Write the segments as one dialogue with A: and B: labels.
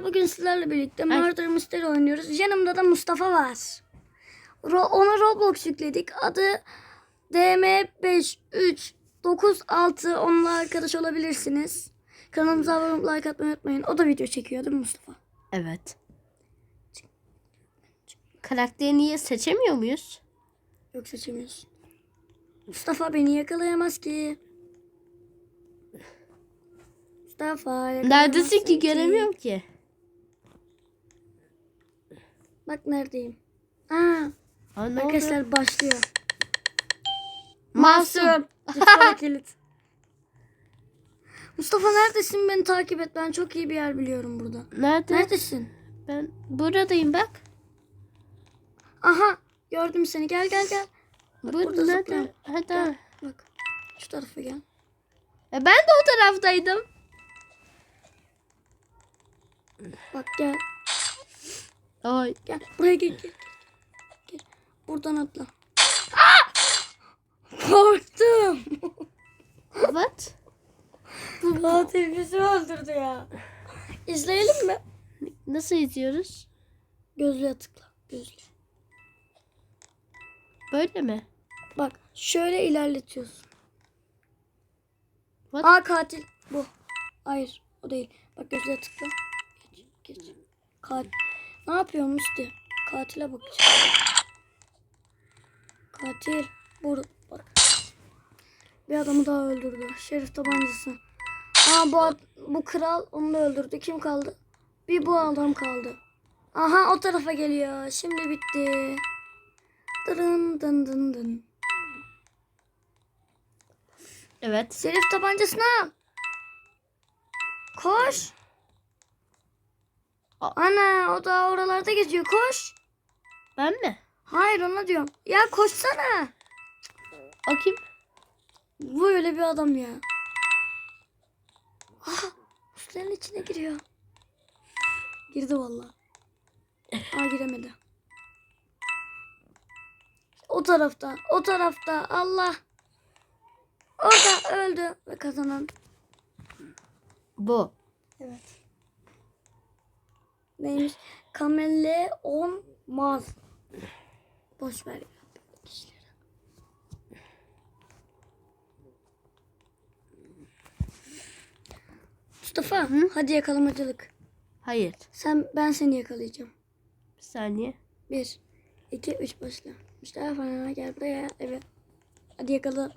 A: Bugün sizlerle birlikte Murder Mystery oynuyoruz. Yanımda da Mustafa var. Ro- ona Roblox yükledik. Adı DM5396. Onunla arkadaş olabilirsiniz. Kanalımıza abone olup like atmayı unutmayın. O da video çekiyor değil mi Mustafa?
B: Evet. Karakterini niye seçemiyor muyuz?
A: Yok seçemiyorsun. Mustafa beni yakalayamaz ki. Mustafa yakalayamaz
B: Neredesin ki göremiyorum ki.
A: Bak neredeyim. Aa,
B: Aa, ne oldu?
A: arkadaşlar başlıyor.
B: Masum.
A: Mustafa kilit. Mustafa neredesin? Beni takip et. Ben çok iyi bir yer biliyorum burada.
B: Nerede?
A: Neredesin?
B: Ben buradayım bak.
A: Aha gördüm seni. Gel gel gel. Bak,
B: Bu
A: burada
B: nerede? Hadi.
A: Gel. Bak şu tarafa gel.
B: E, ben de o taraftaydım.
A: Bak gel.
B: Ay.
A: Gel. Buraya gel. Gel. gel. Buradan atla. Korktum.
B: What?
A: Katil bizi öldürdü ya. İzleyelim mi?
B: Nasıl izliyoruz?
A: Gözlüğe tıkla. Gözlüğe.
B: Böyle mi?
A: Bak şöyle ilerletiyorsun.
B: What?
A: Aa katil bu. Hayır o değil. Bak gözüne tıkla. Geç geç. Katil. Ne yapıyor Musti? Katile bakacağım. Katil. Burada bak. Bir adamı daha öldürdü. Şerif tabancası. Aa bu, bu kral onu da öldürdü. Kim kaldı? Bir bu adam kaldı. Aha o tarafa geliyor. Şimdi bitti. Dırın dın dın dın.
B: Evet.
A: Şerif tabancasını al. Koş. Ana o da oralarda geziyor. Koş.
B: Ben mi?
A: Hayır ona diyorum. Ya koşsana.
B: O kim?
A: Bu öyle bir adam ya. Aha. Üstlerin içine giriyor. Girdi vallahi. Aa giremedi. O tarafta. O tarafta. Allah. O da öldü. Ve kazanan.
B: Bu.
A: Evet. Neymiş? Kamelle olmaz. Boş ver. Mustafa, hadi yakalamacılık.
B: Hayır.
A: Sen, ben seni yakalayacağım.
B: Bir saniye.
A: Bir, iki, üç başla. Mustafa gel buraya. Evet. Hadi yakala.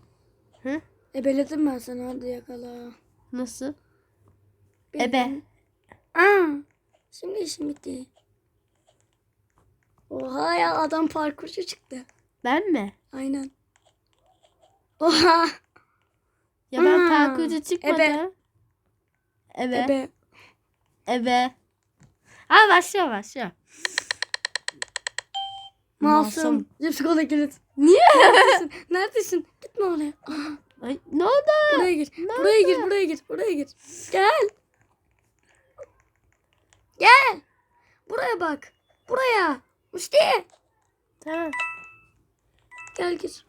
B: Hı?
A: Ebeledim ben seni. Hadi yakala.
B: Nasıl?
A: Bir-
B: Ebe.
A: Aa, şimdi işim bitti. Oha ya adam parkurcu çıktı.
B: Ben mi?
A: Aynen. Oha.
B: Ya ben
A: Hmm.
B: parkurcu çıkmadım.
A: Ebe.
B: Ebe.
A: Ebe.
B: Ebe. Aa başlıyor başlıyor.
A: Masum. Cips kola kilit.
B: Niye?
A: Neredesin? Neredesin? Gitme oraya.
B: Ay, ne oldu?
A: buraya gir. Buraya gir. Buraya gir. Buraya gir. Gel. Gel. Buraya bak. Buraya. Musti.
B: Tamam.
A: Gel gir.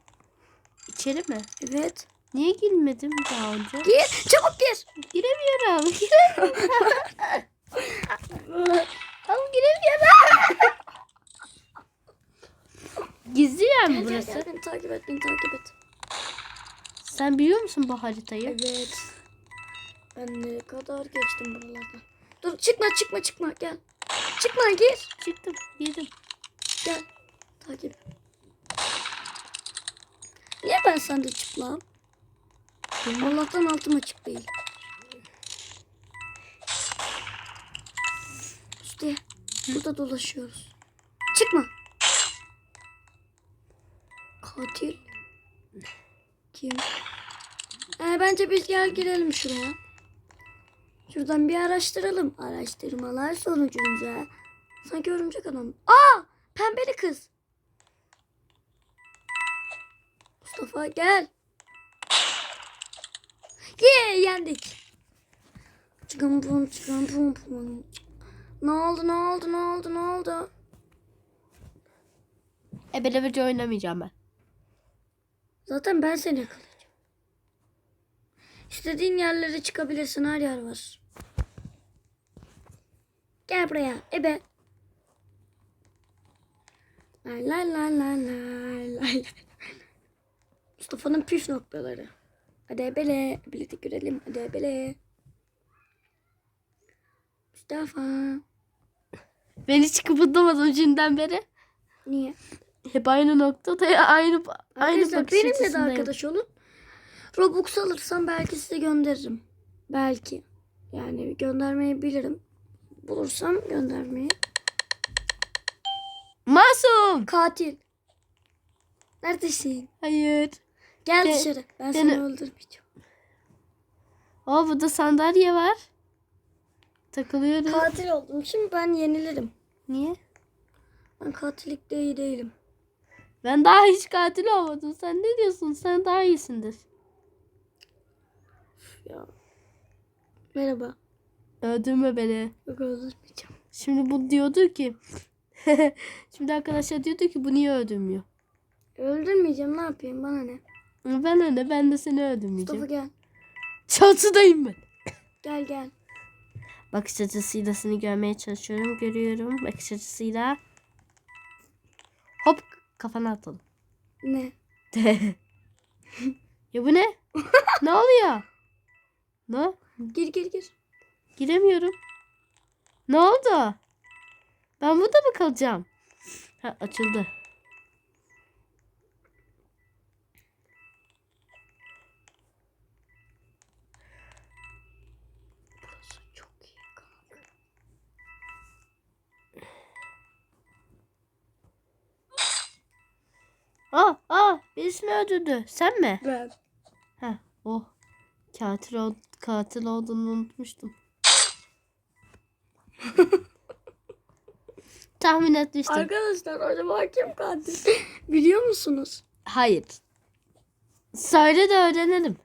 B: İçeri mi?
A: Evet.
B: Niye girmedim daha önce?
A: Gir. Çabuk gir.
B: Giremiyorum. Oğlum giremiyorum. Gizli yer mi
A: gel,
B: burası?
A: gel. Beni takip et. Beni takip et.
B: Sen biliyor musun bu haritayı?
A: Evet. Ben ne kadar geçtim buralardan. Dur çıkma çıkma çıkma gel. Çıkma gir.
B: Çıktım. Girdim.
A: Gel. Takip. Niye ben sende çıplam? Allah'tan altım açık değil. İşte burada dolaşıyoruz. Çıkma. Katil. Kim? Ee, bence biz gel girelim şuraya. Şuradan bir araştıralım. Araştırmalar sonucunca. Sanki örümcek adam. Aa! Pembeli kız. Mustafa gel. Ye yendik. Çıkın bum çıkın bum bum. Ne oldu ne oldu ne oldu ne oldu?
B: Ebelemeci oynamayacağım ben.
A: Zaten ben seni yakalayacağım. İstediğin yerlere çıkabilirsin her yer var. Gel buraya. Ebe. Lay lay lay lay lay lay. Mustafa'nın püf noktaları. Hadi ebele. Birlikte görelim. Hadi ebele. Mustafa.
B: Ben hiç kıpırdamadım şimdiden beri.
A: Niye?
B: Hep aynı noktada ya aynı aynı
A: Arkadaşlar
B: bakış
A: benimle de arkadaş olun. Robux alırsam belki size gönderirim. Belki. Yani göndermeyi bilirim. Bulursam göndermeyi.
B: Masum.
A: Katil. Neredesin?
B: Hayır.
A: Gel
B: De-
A: dışarı. Ben seni öldürmeyeceğim.
B: Aa burada sandalye var. Takılıyorum.
A: Katil oldum. Şimdi ben yenilirim.
B: Niye?
A: Ben katillikte iyi değilim.
B: Ben daha hiç katil olmadım. Sen ne diyorsun? Sen daha iyisindir.
A: Ya. Merhaba.
B: Öldürme beni.
A: Yok öldürmeyeceğim.
B: Şimdi bu diyordu ki Şimdi arkadaşlar diyordu ki bu niye öldürmüyor?
A: Öldürmeyeceğim. Ne yapayım? Bana ne?
B: Ben öyle ben de seni
A: Mustafa
B: öldürmeyeceğim.
A: gel.
B: Çatıdayım ben.
A: Gel gel.
B: Bakış açısıyla seni görmeye çalışıyorum. Görüyorum bakış açısıyla. Hop kafana atalım.
A: Ne?
B: ya bu ne? ne oluyor? Ne?
A: Gir gir gir.
B: Giremiyorum. Ne oldu? Ben burada mı kalacağım? Ha açıldı. Aa, aa, birisi mi öldürdü? Sen mi?
A: Ben.
B: Ha, oh. Katil, ol, katil olduğunu unutmuştum. Tahmin etmiştim.
A: Arkadaşlar acaba kim katil? Biliyor musunuz?
B: Hayır. Söyle de öğrenelim.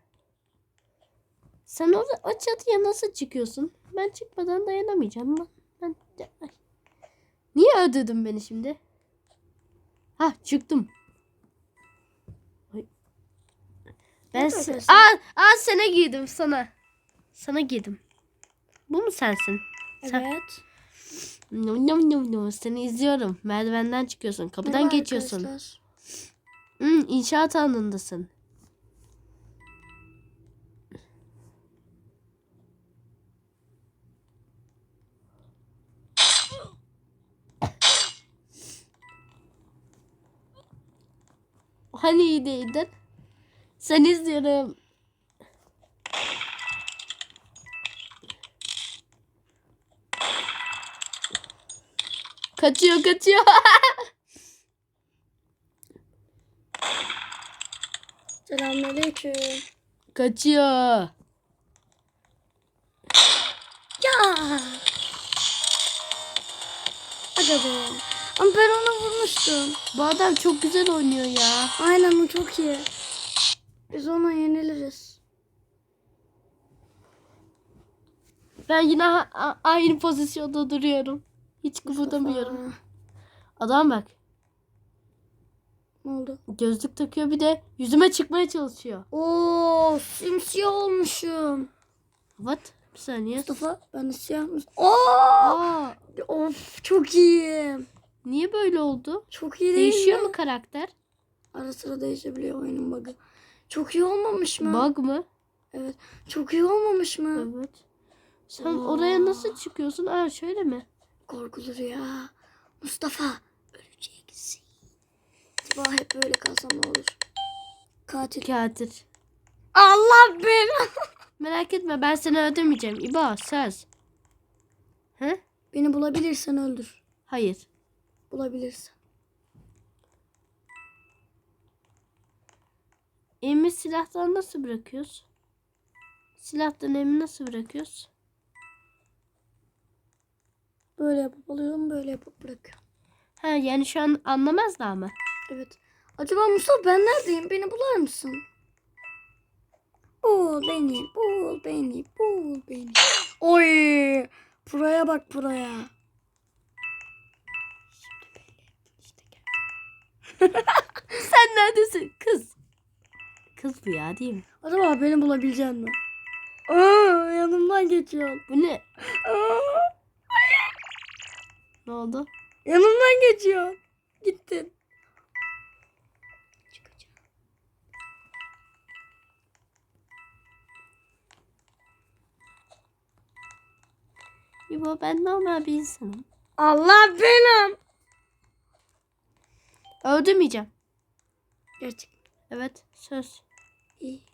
B: Sen orada o çatıya nasıl çıkıyorsun? Ben çıkmadan dayanamayacağım. Ben, ben... Ay. Niye öldürdün beni şimdi? Ha çıktım. Ay. Ben se-? Aa, aa sana girdim sana. Sana girdim. Bu mu sensin?
A: Evet.
B: No, no, no, no. Seni izliyorum. Merdivenden çıkıyorsun. Kapıdan
A: Merhaba
B: geçiyorsun.
A: arkadaşlar.
B: Hmm, inşaat alanındasın. Hani iyi değildin? Sen izliyorum. Kaçıyor kaçıyor.
A: Selamünaleyküm.
B: kaçıyor.
A: Ya. Aga be. Ama ben onu vurmuştum.
B: Bu adam çok güzel oynuyor ya.
A: Aynen o çok iyi. Biz ona yeniliriz.
B: Ben yine aynı pozisyonda duruyorum. Hiç kıpırdamıyorum.
A: Aa,
B: Adam bak.
A: Ne oldu?
B: Gözlük takıyor bir de yüzüme çıkmaya çalışıyor.
A: Oo, simsiyah olmuşum.
B: What? Bir saniye.
A: Mustafa ben de siyah mısın?
B: Aa,
A: Of çok iyi.
B: niye böyle oldu?
A: Çok iyi değil
B: Değişiyor
A: mi?
B: mu karakter?
A: Ara sıra değişebiliyor oyunun bug'ı. Çok iyi olmamış mı?
B: Bug mı?
A: Evet. Çok iyi olmamış mı?
B: Evet. Sen oraya nasıl çıkıyorsun? Aa şöyle mi?
A: Korkulur ya. Mustafa öleceksin. Acaba hep böyle kalsam ne olur? Katil.
B: Katil.
A: Allah beni.
B: Merak etme ben seni öldürmeyeceğim. İba söz. He?
A: Beni bulabilirsen öldür.
B: Hayır.
A: Bulabilirsen.
B: Elimi silahtan nasıl bırakıyoruz? Silahtan elimi nasıl bırakıyoruz?
A: Böyle yapıp alıyorum böyle yapıp bırakıyorum.
B: Ha yani şu an anlamazlar mı?
A: Evet. Acaba Mustafa ben neredeyim? Beni bular mısın? Bul beni, bul beni, bul beni. Oy! Buraya bak buraya.
B: Sen neredesin kız? Kız bu ya değil mi?
A: Acaba beni bulabilecek mi? Aa, yanımdan geçiyor.
B: Bu ne?
A: Aa,
B: Ne oldu?
A: Yanımdan geçiyor. Gittin.
B: Çıkacağım. İbo ben normal bir insanım.
A: Allah benim.
B: Öldürmeyeceğim.
A: Gerçek.
B: Evet söz.
A: İyi.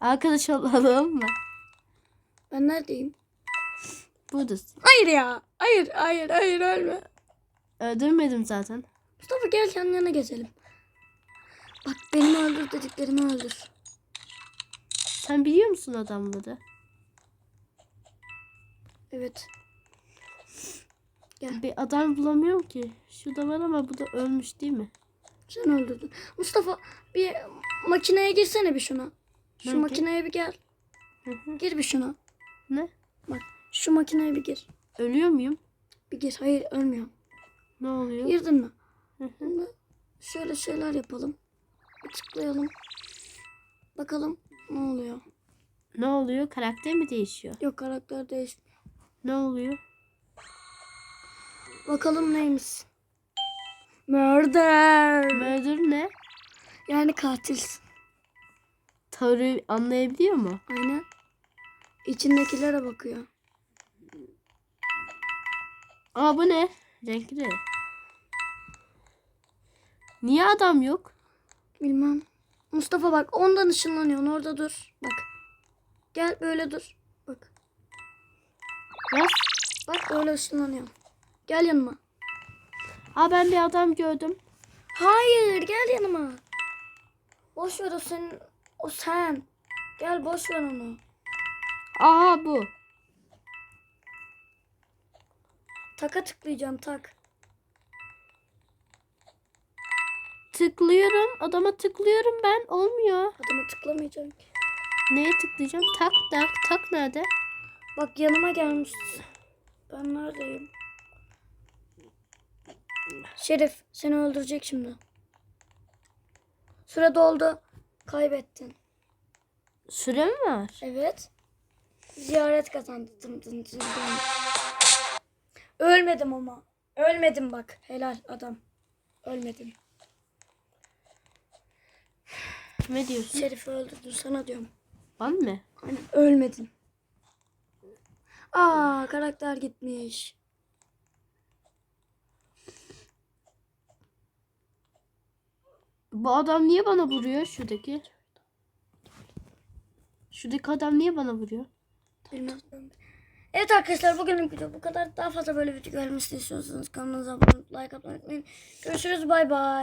B: Arkadaş olalım mı?
A: Ben neredeyim?
B: Buradasın.
A: Hayır ya. Hayır, hayır, hayır ölme.
B: Öldürmedim zaten.
A: Mustafa gel yan yana gezelim. Bak beni öldür dediklerimi öldür.
B: Sen biliyor musun adamları?
A: Evet.
B: Bir adam bulamıyorum ki. Şurada var ama bu da ölmüş değil mi?
A: Sen öldürdün. Mustafa bir makineye girsene bir şuna. Şu
B: Nerede?
A: makineye bir gel.
B: Hı hı.
A: Gir bir şuna.
B: Ne?
A: Bak şu makineye bir gir.
B: Ölüyor muyum?
A: Bir gir. Hayır ölmüyorum.
B: Ne oluyor?
A: Girdin mi? Şimdi şöyle şeyler yapalım. Bir tıklayalım. Bakalım ne oluyor.
B: ne oluyor? Karakter mi değişiyor?
A: Yok karakter değiş.
B: Ne oluyor?
A: Bakalım neymiş. Murder.
B: Murder ne?
A: Yani katilsin.
B: Teori anlayabiliyor mu?
A: Aynen. İçindekilere bakıyor.
B: Aa bu ne? Renkli. Niye adam yok?
A: Bilmem. Mustafa bak ondan ışınlanıyorsun orada dur. Bak. Gel böyle dur. Bak.
B: Nasıl?
A: Bak böyle ışınlanıyorsun. Gel yanıma.
B: Aa ben bir adam gördüm.
A: Hayır gel yanıma. Boş ver o senin. O sen. Gel boş ver onu.
B: Aa bu.
A: Taka tıklayacaksın tak.
B: Tıklıyorum. Adama tıklıyorum ben. Olmuyor.
A: Adama tıklamayacaksın ki.
B: Neye tıklayacağım? Tak tak. Tak nerede?
A: Bak yanıma gelmiş. Ben neredeyim? Şerif seni öldürecek şimdi. Süre doldu. Kaybettin.
B: Süre mi var?
A: Evet. Ziyaret kazandı. Dım dım dım dım. Ölmedim ama. Ölmedim bak. Helal adam. Ölmedim.
B: Ne diyorsun?
A: Şerif'i öldürdün sana diyorum.
B: Ban mı?
A: Aynen ölmedin. Aa karakter gitmiş.
B: Bu adam niye bana vuruyor şuradaki? Şuradaki adam niye bana vuruyor?
A: Bilmem. Evet arkadaşlar bugünlük video bu kadar. Daha fazla böyle video gelmesini istiyorsanız kanalımıza abone olup like atmayı unutmayın. Görüşürüz bay bay.